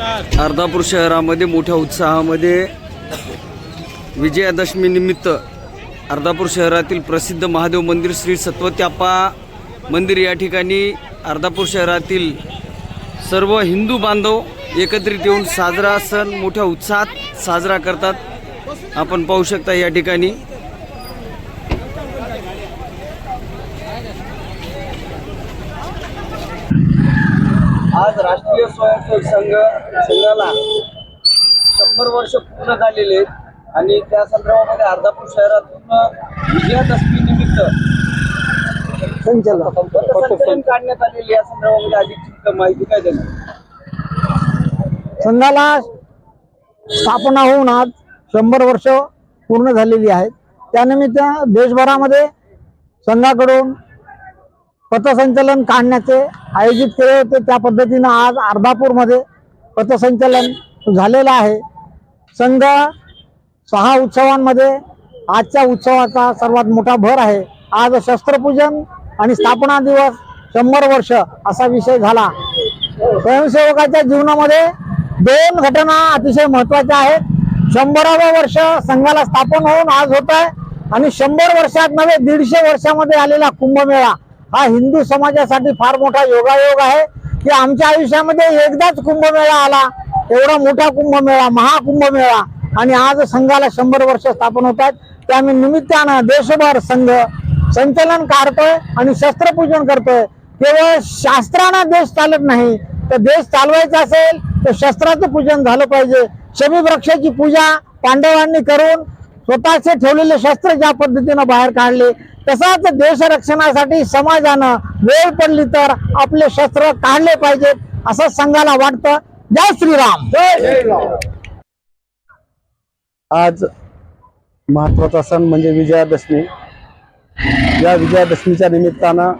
अर्धापूर शहरामध्ये मोठ्या उत्साहामध्ये विजयादशमी निमित्त अर्धापूर शहरातील प्रसिद्ध महादेव मंदिर श्री सत्वत्याप्पा मंदिर या ठिकाणी अर्धापूर शहरातील सर्व हिंदू बांधव एकत्रित येऊन साजरा सण मोठ्या उत्साहात साजरा करतात. आपण पाहू शकता या ठिकाणी. आज राष्ट्रीय स्वयंसेवक संघ संघाला शंभर वर्ष पूर्ण झालेले आहेत. आणि त्या संदर्भामध्ये अर्धापूर शहरातून विजयादशमी निमित्त पथसंचलन काढण्यात आलेली या संदर्भामध्ये अधिक माहिती काय देणार? संघाला स्थापना होऊन आज शंभर वर्ष पूर्ण झालेली आहेत. त्यानिमित्त देशभरामध्ये संघाकडून पथसंचलन काढण्याचे आयोजित केले होते. त्या पद्धतीनं आज अर्धापूरमध्ये पथसंचलन झालेलं आहे. संघ सहा उत्सवांमध्ये आजच्या उत्सवाचा सर्वात मोठा भर आहे. आज शस्त्रपूजन आणि स्थापना दिवस शंभर वर्ष असा विषय झाला. स्वयंसेवकाच्या जीवनामध्ये दोन घटना अतिशय महत्त्वाच्या आहेत. शंभरावं वर्ष संघाला स्थापन होऊन आज होत आहे. आणि शंभर वर्षात नव्हे दीडशे वर्षामध्ये आलेला कुंभमेळा. हा हिंदू समाजासाठी फार मोठा योगायोग आहे की आमच्या आयुष्यामध्ये एकदाच कुंभमेळा आला एवढा मोठा कुंभमेळा महाकुंभमेळा आणि आज संघाला शंभर वर्ष स्थापन होत आहेत. त्यामुळे निमित्तानं देशभर संघ संचलन काढतोय आणि शस्त्रपूजन करतोय. केवळ शास्त्रानं देश चालत नाही तर देश चालवायचा असेल तर शस्त्राचं पूजन झालं पाहिजे. शमी वृक्षाची पूजा पांडवांनी करून स्वतःचे ठेवलेले शस्त्र ज्या पद्धतीनं बाहेर काढले तसाच देश रक्षणासाठी समाजानं वेळ पडली तर आपले शस्त्र काढले पाहिजेत असं संघाला वाटतं. जय श्रीराम. आज महत्त्वाचा सण म्हणजे विजयादशमी. या विजयादशमीच्या निमित्तानं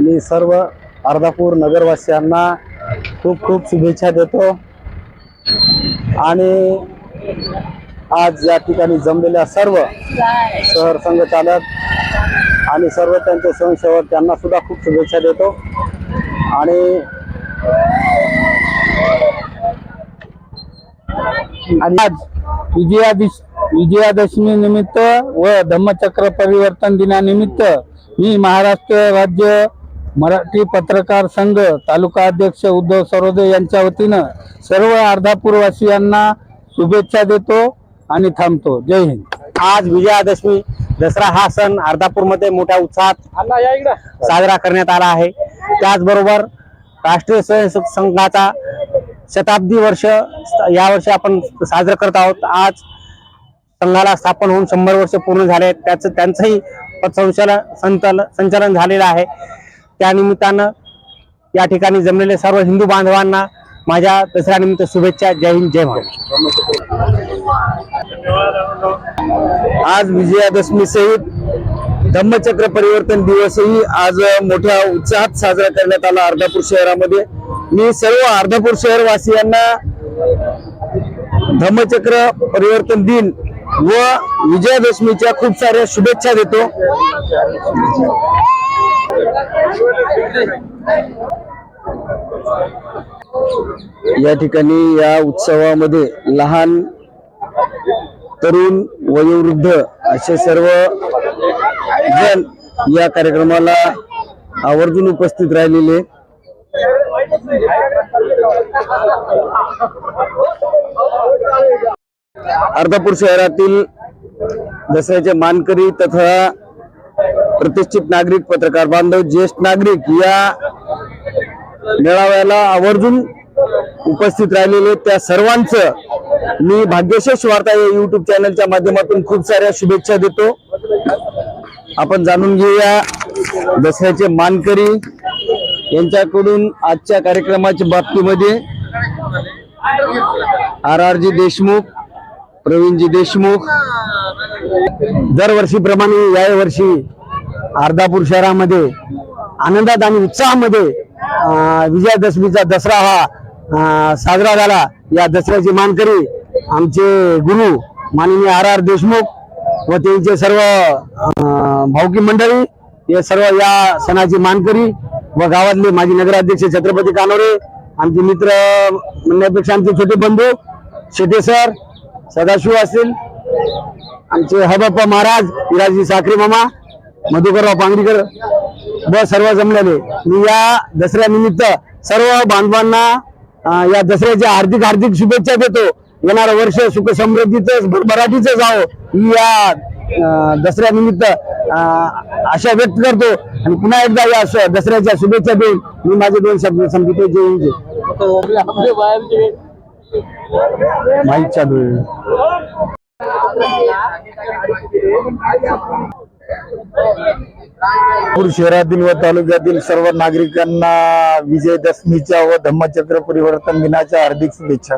मी सर्व अर्धापूर नगरवासियांना खूप खूप शुभेच्छा देतो. आणि आज या ठिकाणी जमलेल्या सर्व शहर संघचालक आणि सर्व त्यांचे स्वयंसेवक त्यांना सुद्धा खूप शुभेच्छा देतो. आणि आज विजयादिश विजयादशमी निमित्त व धम्मचक्र परिवर्तन दिनानिमित्त मी महाराष्ट्र राज्य मराठी पत्रकार संघ तालुका अध्यक्ष उद्धव सरोदे यांच्या वतीनं सर्व अर्धापूरवासियांना शुभेच्छा देतो आणि थांबतो. जय हिंद. आज विजयादशमी दसरा हा सण अर्धापूरमध्ये मोठ्या उत्साहात साजरा करण्यात आला आहे. त्याचबरोबर राष्ट्रीय स्वयंसेवक संघाचा शताब्दी वर्ष यावर्षी आपण साजरं करत आहोत. आज संघाला स्थापन होऊन शंभर वर्ष पूर्ण झाले. आहेत त्याचं त्यांचंही पथसंचलन संचालन संचालन झालेलं आहे. त्यानिमित्तानं या ठिकाणी जमलेले सर्व हिंदू बांधवांना माझ्या दसऱ्यानिमित्त शुभेच्छा जय हिंद जय महाराष्ट्र. आज विजयादशमी सहित धम्मचक्र परिवर्तन दिवसही आज मोठ्या उत्साहात साजरा करण्यात आला अर्धापूर शहरामध्ये. मी सर्व अर्धापूर शहरवासियांना धम्मचक्र परिवर्तन दिन व विजयादशमीच्या खूप साऱ्या शुभेच्छा देतो. या ठिकाणी या उत्सवामध्ये लहान तरुण वयोवृद्ध असे सर्व जण या कार्यक्रमाला आवर्जून उपस्थित राहिलेले अर्धापूर शहरातील दसऱ्याचे मानकरी तथा प्रतिष्ठित नागरिक पत्रकार बांधव ज्येष्ठ नागरिक या मेळाव्याला आवर्जून उपस्थित राहिलेले त्या सर्वांचं मी भाग्यशेष वार्ता या युट्यूब चॅनलच्या माध्यमातून खूप साऱ्या शुभेच्छा देतो. आपण जाणून घेऊया दसऱ्याचे मानकरी यांच्याकडून आजच्या कार्यक्रमाच्या बाबतीमध्ये. R R ji Deshmukh Pravinji Deshmukh. दरवर्षीप्रमाणे या वर्षी अर्धापूर शहरामध्ये आनंदात आणि उत्साहामध्ये विजयादशमीचा दसरा हा साजरा झाला. या दसऱ्याचे मानकरी आमचे गुरु माननीय आर आर देशमुख व त्यांचे सर्व भाऊकी मंडळी हे सर्व या सणाची मानकरी व गावातले माजी नगराध्यक्ष छत्रपती कानोरे आमचे मित्र म्हणण्यापेक्षा आमचे छोटे बंधू शेटे सर सदाशिव असतील आमचे हबप्पा महाराज विराजी साखरे मामा मधुकरराव पांगरीकर व सर्व जमलेले. मी या दसऱ्यानिमित्त सर्व बांधवांना या दसऱ्याच्या हार्दिक हार्दिक शुभेच्छा देतो. येणारं वर्ष सुख समृद्धीच भरभराटीच जावं मी या दसऱ्यानिमित्त आशा व्यक्त करतो. आणि पुन्हा एकदा या दसऱ्याच्या शुभेच्छा देऊन मी माझे दोन शब्द संपतो जय हिंद चालू आहे. नागपूर शहरातील व तालुक्यातील सर्व नागरिकांना विजयदशमीच्या व धम्मचक्र परिवर्तन दिनाच्या हार्दिक शुभेच्छा.